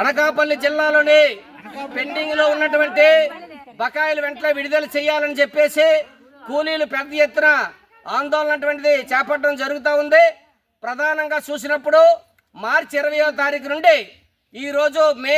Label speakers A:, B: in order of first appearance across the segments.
A: అనకాపల్లి జిల్లాలోని పెండింగ్లో ఉన్నటువంటి బకాయిలు వెంటనే విడుదల చేయాలని చెప్పేసి కూలీలు పెద్ద ఎత్తున ఆందోళన అటువంటిది చేపట్టడం జరుగుతూ ఉంది. ప్రధానంగా చూసినప్పుడు మార్చి ఇరవయో తారీఖు నుండి ఈరోజు మే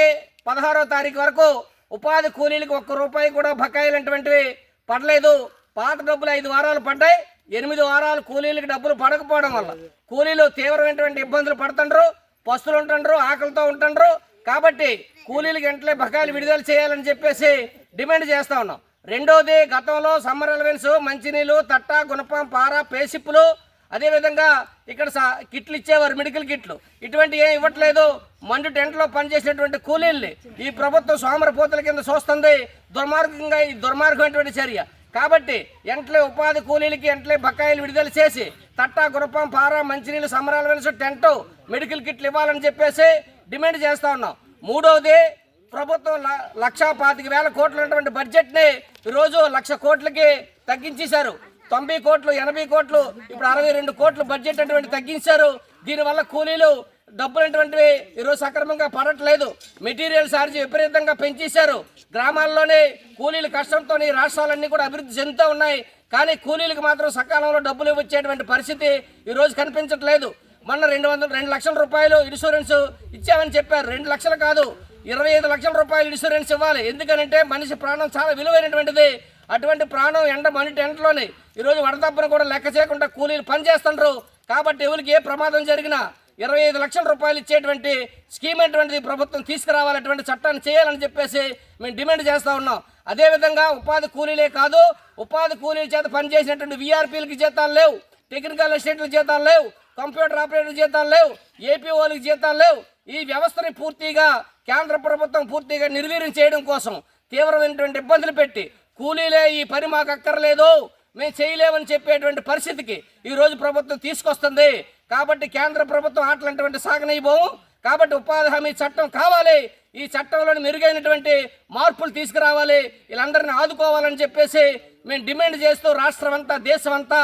A: పదహారో తారీఖు వరకు ఉపాధి కూలీలకు ఒక్క రూపాయి కూడా బకాయిలు అటువంటివి పడలేదు. పాత డబ్బులు ఐదు వారాలు పడ్డాయి. ఎనిమిది వారాలు కూలీలకు డబ్బులు పడకపోవడం వల్ల కూలీలు తీవ్రమైనటువంటి ఇబ్బందులు పడుతుండ్రు. పస్తులు ఉంటుండ్రు ఆకలితో ఉంటుండ్రు. కాబట్టి కూలీలకు వెంటనే బకాయిలు విడుదల చేయాలని చెప్పేసి డిమాండ్ చేస్తా ఉన్నాం. రెండోది గతంలో సమ్మర్ అలవెన్స్ మంచినీళ్ళు తట్ట గుణపం పార పేసిప్పులు అదేవిధంగా ఇక్కడ సా- కిట్లు ఇచ్చేవారు మెడికల్ కిట్లు. ఇటువంటి ఏం ఇవ్వట్లేదు. మండు టెంట్లో పనిచేసినటువంటి కూలీల్ని ఈ ప్రభుత్వం సోమరపోతల కింద చూస్తుంది దుర్మార్గంగా ఈ దుర్మార్గమైనటువంటి చర్య. కాబట్టి ఎంట్లే ఉపాధి కూలీలకి ఎంట్లే బకాయిలు విడుదల చేసి తట్టా గుణపం పార మంచినీళ్ళు సమరాలు వెలుసు టెంటు మెడికల్ కిట్లు ఇవ్వాలని చెప్పేసి డిమాండ్ చేస్తా ఉన్నాం. మూడవది ప్రభుత్వం ల- లక్షా పాతిక వేల కోట్లు ఉన్నటువంటి బడ్జెట్ని ఈరోజు లక్ష కోట్లకి తగ్గించేశారు. తొంభై కోట్లు ఎనభై కోట్లు ఇప్పుడు అరవై రెండు కోట్లు బడ్జెట్ అటువంటి తగ్గించారు. దీనివల్ల కూలీలు డబ్బులు అటువంటివి ఈరోజు సక్రమంగా పడట్లేదు. మెటీరియల్ ఛార్జ్ విపరీతంగా పెంచేశారు. గ్రామాల్లోనే కూలీల కష్టంతో ఈ రాష్ట్రాలన్నీ కూడా అభివృద్ధి చెందుతూ ఉన్నాయి. కానీ కూలీలకు మాత్రం సకాలంలో డబ్బులు వచ్చేటువంటి పరిస్థితి ఈరోజు కనిపించట్లేదు. మొన్న రెండు వందల రెండు లక్షల రూపాయలు ఇన్సూరెన్స్ ఇచ్చామని చెప్పారు. రెండు లక్షలు కాదు ఇరవై ఐదు లక్షల రూపాయలు ఇన్సూరెన్స్ ఇవ్వాలి. ఎందుకనంటే మనిషి ప్రాణం చాలా విలువైనటువంటిది. అటువంటి ప్రాణం ఎండ మనిటి ఎండలోనే ఈరోజు వడదప్పును కూడా లెక్క చేయకుండా కూలీలు పనిచేస్తుండ్రు. కాబట్టి ఎవరికి ఏ ప్రమాదం జరిగినా ఇరవై ఐదు లక్షల రూపాయలు ఇచ్చేటువంటి స్కీమ్ అటువంటిది ప్రభుత్వం తీసుకురావాలటువంటి చట్టాన్ని చేయాలని చెప్పేసి మేము డిమాండ్ చేస్తూ ఉన్నాం. అదేవిధంగా ఉపాధి కూలీలే కాదు ఉపాధి కూలీల చేత పనిచేసినటువంటి వీఆర్పీలకి జీతాలు లేవు. టెక్నికల్ అసిస్టెంట్ల జీతాలు లేవు. కంప్యూటర్ ఆపరేటర్ జీతాలు లేవు ఏపీఓలకి జీతాలు లేవు. ఈ వ్యవస్థని పూర్తిగా కేంద్ర ప్రభుత్వం పూర్తిగా నిర్వీర్యం చేయడం కోసం తీవ్రమైనటువంటి ఇబ్బందులు పెట్టి కూలీలే ఈ పని మాకు అక్కర్లేదు మేము చేయలేమని చెప్పేటువంటి పరిస్థితికి ఈ రోజు ప్రభుత్వం తీసుకొస్తుంది. కాబట్టి కేంద్ర ప్రభుత్వం అట్లాంటివంటి సాగనీయబోము కాబట్టి ఉపాధి హామీ చట్టం కావాలి. ఈ చట్టంలోని మెరుగైనటువంటి మార్పులు తీసుకురావాలి. వీళ్ళందరినీ ఆదుకోవాలని చెప్పేసి మేము డిమాండ్ చేస్తూ రాష్ట్రం అంతా దేశం అంతా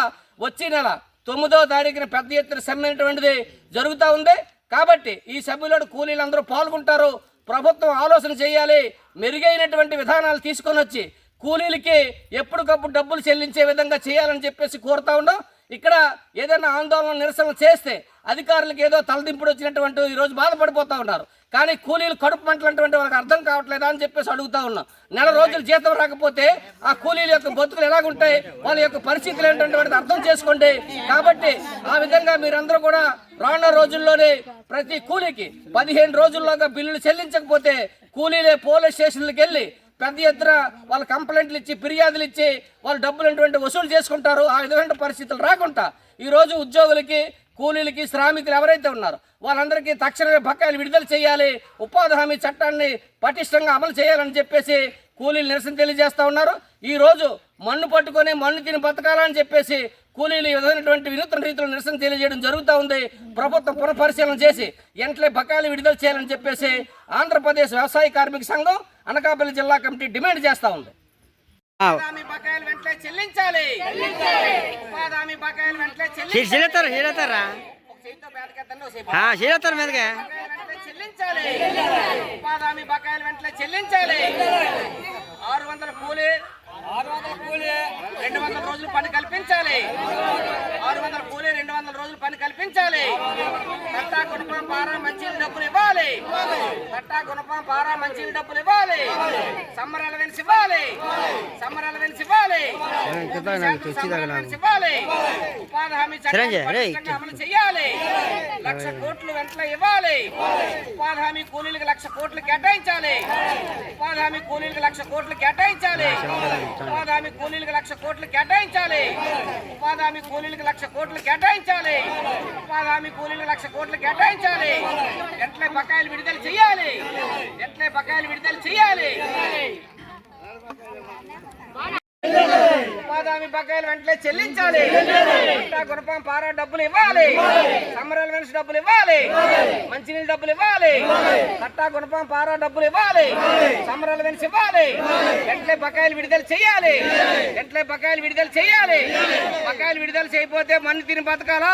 A: వచ్చే నెల తొమ్మిదో తారీఖున పెద్ద ఎత్తున సమ్మెటువంటిది జరుగుతూ ఉంది. కాబట్టి ఈ సభ్యులు కూలీలందరూ పాల్గొంటారు. ప్రభుత్వం ఆలోచన చేయాలి. మెరుగైనటువంటి విధానాలు తీసుకొని వచ్చి కూలీలకి ఎప్పటికప్పుడు డబ్బులు చెల్లించే విధంగా చేయాలని చెప్పేసి కోరుతా ఉన్నాం. ఇక్కడ ఏదైనా ఆందోళన నిరసన చేస్తే అధికారులకు ఏదో తలదింపుడు వచ్చినటువంటి ఈరోజు బాధపడిపోతూ ఉన్నారు. కానీ కూలీలు కడుపు మంటలంటువంటి వాళ్ళకి అర్థం కావట్లేదా అని చెప్పేసి అడుగుతా ఉన్నాం. నెల రోజులు జీతం రాకపోతే ఆ కూలీల యొక్క బతుకులు ఎలాగుంటాయి? వాళ్ళ యొక్క పరిస్థితులు ఏంటంటే అర్థం చేసుకోండి. కాబట్టి ఆ విధంగా మీరందరూ కూడా రానున్న రోజుల్లోనే ప్రతి కూలీకి పదిహేను రోజుల్లోగా బిల్లులు చెల్లించకపోతే కూలీలే పోలీస్ స్టేషన్లకు వెళ్ళి పెద్ద ఎత్తున వాళ్ళ కంప్లైంట్లు ఇచ్చి ఫిర్యాదులు ఇచ్చి వాళ్ళు డబ్బులు వసూలు చేసుకుంటారు. ఆ విధమైన పరిస్థితులు రాకుండా ఈరోజు ఉద్యోగులకి కూలీలకి శ్రామికులు ఎవరైతే ఉన్నారో వాళ్ళందరికీ తక్షణమే బకాయిలు విడుదల చేయాలి ఉపాధి హామీ చట్టాన్ని పటిష్టంగా అమలు చేయాలని చెప్పేసి కూలీలు నిరసన తెలియజేస్తా ఉన్నారు. ఈ రోజు మన్ను పట్టుకొని మన్ను తిని బతకాలని చెప్పేసి కూలీలు ఈ విధమైనటువంటి వినూత్న రీతిలో నిరసన తెలియజేయడం జరుగుతూ ఉంది. ప్రభుత్వం పునఃపరిశీలన చేసి వెంటనే బకాయిలు విడుదల చేయాలని చెప్పేసి ఆంధ్రప్రదేశ్ వ్యవసాయ కార్మిక సంఘం అనకాపల్లి జిల్లా కమిటీ డిమాండ్ చేస్తా ఉంది. బకాయిలు వెంటనే చెల్లించాలి. ఉపాధి హామీ బకాయిలు వెంటనే చెల్లించాలి.
B: మీదగా
A: బకాయిలు వెంటనే చెల్లించాలి. ఉపాధి హామీ బకాయిలు వెంటనే చెల్లించాలి. ఆరు వందల కూలీ. ఆరు వందల కూలీ. రెండు వందల రోజులు పని కల్పించాలి. ఆరు వందల కూలీ రెండు వందల రోజులు పని కల్పించాలి. కట్టా గుణపం పారా మంచి డబ్బులు ఇవ్వాలి. కట్టా గుణపం పారా మంచి డబ్బులు ఇవ్వాలి. సమ్మర్ అలవెన్స్ ఇవ్వాలి. సమ్మర్ అలవెన్స్ ఇవ్వాలి సమ్మర్ అలవెన్స్ ఇవ్వాలి ఉపాధి హామీ అమలు చేయాలి. లక్ష కోట్లు వెంటనే ఇవ్వాలి. ఉపాధి హామీ కూలీలకు లక్ష కోట్లు కేటాయించాలి. ఉపాధి హామీ కూలీలకు లక్ష కోట్లు కేటాయించాలి. ఉపాధి హామీ కూలీలకు లక్ష కోట్లు కేటాయించాలి. ఉపాధి హామీ కూలీలకు లక్ష కోట్లు కేటాయించాలి. ఉపాధి హామీ కూలీలకు లక్ష కోట్లు కేటాయించాలి. వెంటనే బకాయిలు విడుదల చేయాలి? వెంటనే బకాయిలు విడుదల చేయాలి? మీ బకాయిలు వెంటనే చెల్లించాలి. గుణపం పారా డబ్బులు ఇవ్వాలి. సమ్మరల్ వెన్స్ డబ్బులు ఇవ్వాలి. మంచినీళ్ళ డబ్బులు ఇవ్వాలి. కట్టా గుణపం పారా డబ్బులు ఇవ్వాలి. సమ్మరల్ వెన్స్ ఇవ్వాలి. వెంటనే వెంటనే బకాయిలు విడుదల చేయాలి. వెంటనే బకాయిలు విడుదల చేయాలి. బకాయిలు విడుదల చేయకపోతే మన్ను తిని బతకాలా?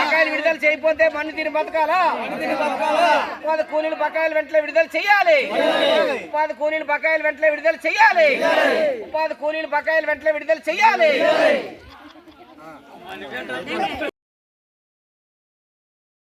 A: బకాయిలు విడుదల చేయకపోతే మన్ను తిని బతకాలా? ఉపాధి కూలీలు బకాయిలు వెంటనే విడుదల చేయాలి. ఉపాధి కూలీలు బకాయిలు వెంటనే విడుదల చేయాలి. ఉపాధి కూలీలు బకాయిలు వెంటనే విడుదల చేయాలి.